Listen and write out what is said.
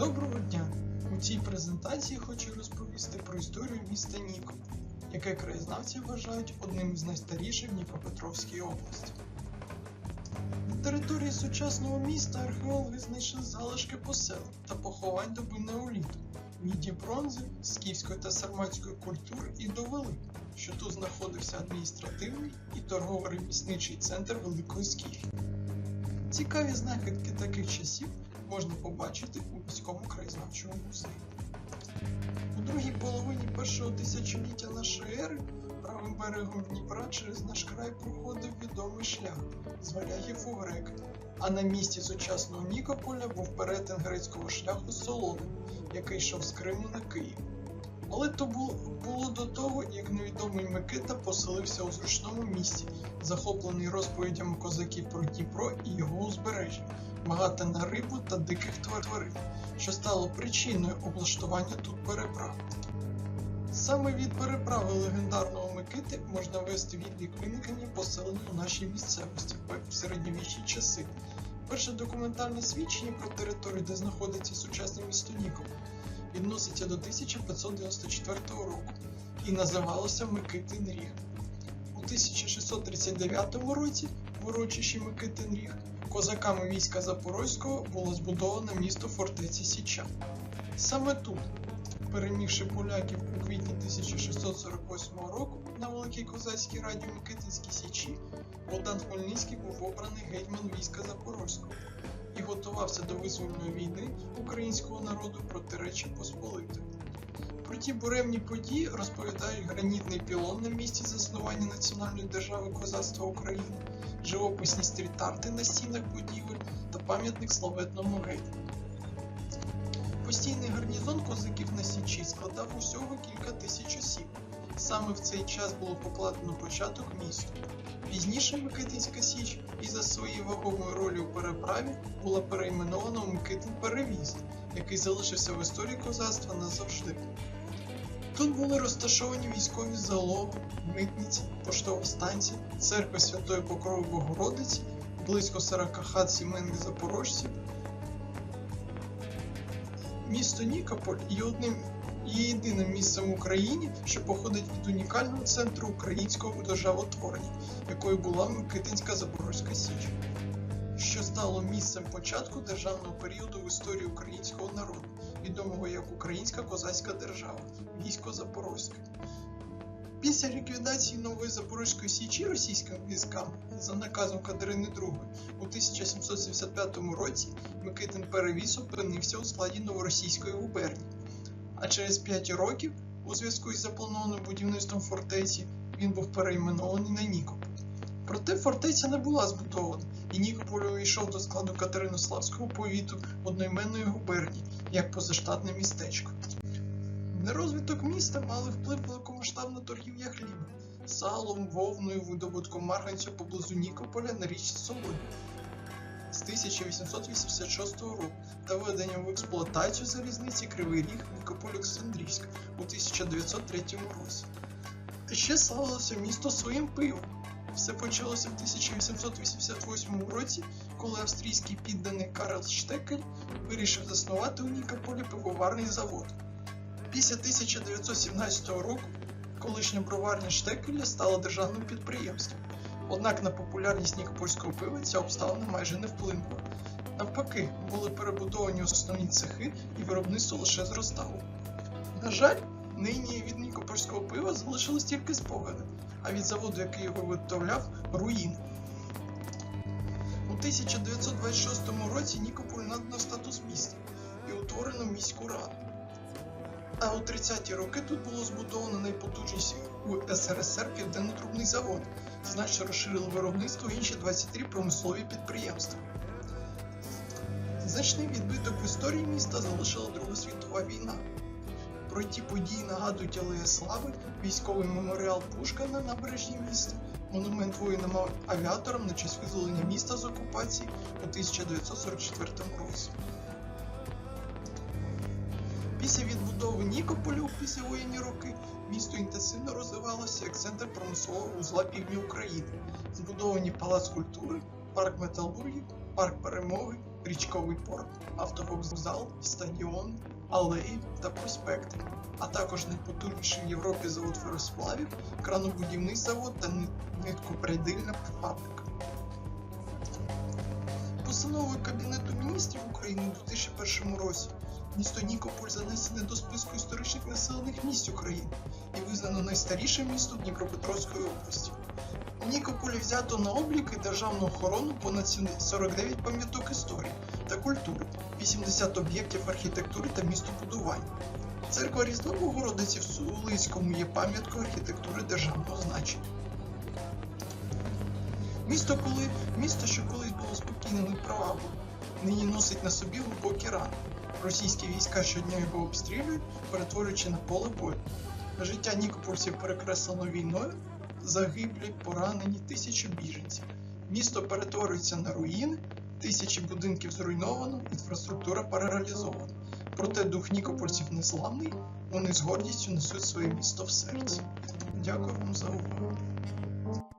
Доброго дня! У цій презентації хочу розповісти про історію міста Нікополь, яке краєзнавці вважають одним з найстаріших в Дніпропетровській області. На території сучасного міста археологи знайшли залишки поселень та поховань доби неоліту, міді бронзи, скіфської та сарматської культур і довели, що тут знаходився адміністративний і торгово-ремісничий центр Великої Скіфії. Цікаві знахідки таких часів можна побачити у міському краєзнавчому музеї. У другій половині першого тисячоліття нашої ери правим берегом Дніпра через наш край проходив відомий шлях з варягів у греки, а на місці сучасного Нікополя був перетин грецького шляху з який йшов з Криму на Київ. Але то було до того, як невідомий Микита поселився у зручному місці, захоплений розповідями козаків про Дніпро і його узбережжя, багате на рибу та диких тварин, що стало причиною облаштування тут переправ. Саме від переправи легендарного Микити можна вести відлік виникнення поселення у нашій місцевості в середньовічні часи. Перше документальне свідчення про територію, де знаходиться сучасне місто Нікополь, відноситься до 1594 року і називалося Микитин Ріг. У 1639 році в урочищі Микитин Ріг козаками війська Запорозького було збудовано місто фортеці Січа. Саме тут, перемігши поляків у квітні 1648 року на Великій Козацькій раді Микитинській Січі, Богдан Хмельницький був обраний гетьман війська Запорозького і готувався до визвольної війни українського народу проти Речі Посполитої. Про ті буремні події розповідають гранітний пілон на місці заснування національної держави козацтва України, живописні стріт-арти на стінах будівель та пам'ятник славетному гетьману. Постійний гарнізон козаків на Січі складав усього кілька тисяч осіб. Саме в цей час було покладено початок місту. Пізніше Микитинська Січ із-за своєї вагомої ролі у переправі була перейменована у Микитин Перевіз, який залишився в історії козацтва назавжди. Тут були розташовані військові залоги, митниці, поштова станція, церква Святої Покрови Богородиці, близько 40 хат сімейних запорожців. Місто Нікополь є одним є єдиним місцем в Україні, що походить від унікального центру українського державотворення, якою була Микитинська Запорозька Січ, що стало місцем початку державного періоду в історії українського народу, відомого як Українська Козацька держава, військо Запорозьке. Після ліквідації нової Запорозької Січі російськими військами за наказом Катерини II у 1775 році Микитин перевіз опинився у складі новоросійської губернії. А через 5 років, у зв'язку із запланованим будівництвом фортеці, він був перейменований на Нікополь. Проте фортеця не була збудована, і Нікополь увійшов до складу Катеринославського повіту одноіменної губернії як позаштатне містечко. На розвиток міста мали вплив великомасштабна торгівля хлібом, салом, вовною, видобутком марганцю поблизу Нікополя на річці Солоні з 1886 року та введенням в експлуатацію залізниці Кривий Ріг Нікополь Олександрівська у 1903 році. Ще славилося місто своїм пивом. Все почалося в 1888 році, коли австрійський підданий Карл Штекель вирішив заснувати у Нікополі пивоварний завод. Після 1917 року колишня броварня Штекеля стала державним підприємством. Однак на популярність нікопольського пива ця обставина майже не вплинула. Навпаки, були перебудовані основні цехи і виробництво лише зростало. На жаль, нині від нікопольського пива залишились тільки спогади, а від заводу, який його виготовляв, руїни. У 1926 році Нікополь надано статус міста і утворено міську раду. А у 30-ті роки тут було збудовано найпотужніший у СРСР південно-трубний завод, значно розширили виробництво інші 23 промислові підприємства. Значний відбиток в історії міста залишила Друга світова війна. Про ті події нагадують Алея Слави, військовий меморіал Пушка на набережні міста, монумент воїнам-авіаторам на честь визволення міста з окупації у 1944 році. Після відбудови Нікополя у післявоєнні роки місто інтенсивно розвивалося як центр промислового узла півдня України. Збудовані палац культури, парк металургів, парк перемоги, річковий порт, автовокзал, стадіон, алеї та проспекти, а також найпотужніший в Європі завод феросплавів, кранобудівний завод та ни- ниткопрядильна фабрика. Постановою Кабінету міністрів України у 2001 році місто Нікополь занесене до списку історичних населених місць України і визнано найстарішим містом Дніпропетровської області. У Нікополі взято на облік і державну охорону понад 49 пам'яток історії та культури, 80 об'єктів архітектури та містобудування. Церква Різдва Богородиці в Сулицькому є пам'яткою архітектури державного значення. Місто, коли, місто, що колись було спокійним і привабливим, нині носить на собі глибокі рани. Російські війська щодня його обстрілюють, перетворюючи на поле бою. Життя нікопольців перекреслено війною, загиблі, поранені, тисячі біженців. Місто перетворюється на руїни, тисячі будинків зруйновано, інфраструктура паралізована. Проте дух нікопольців незламний, вони з гордістю несуть своє місто в серці. Дякую вам за увагу.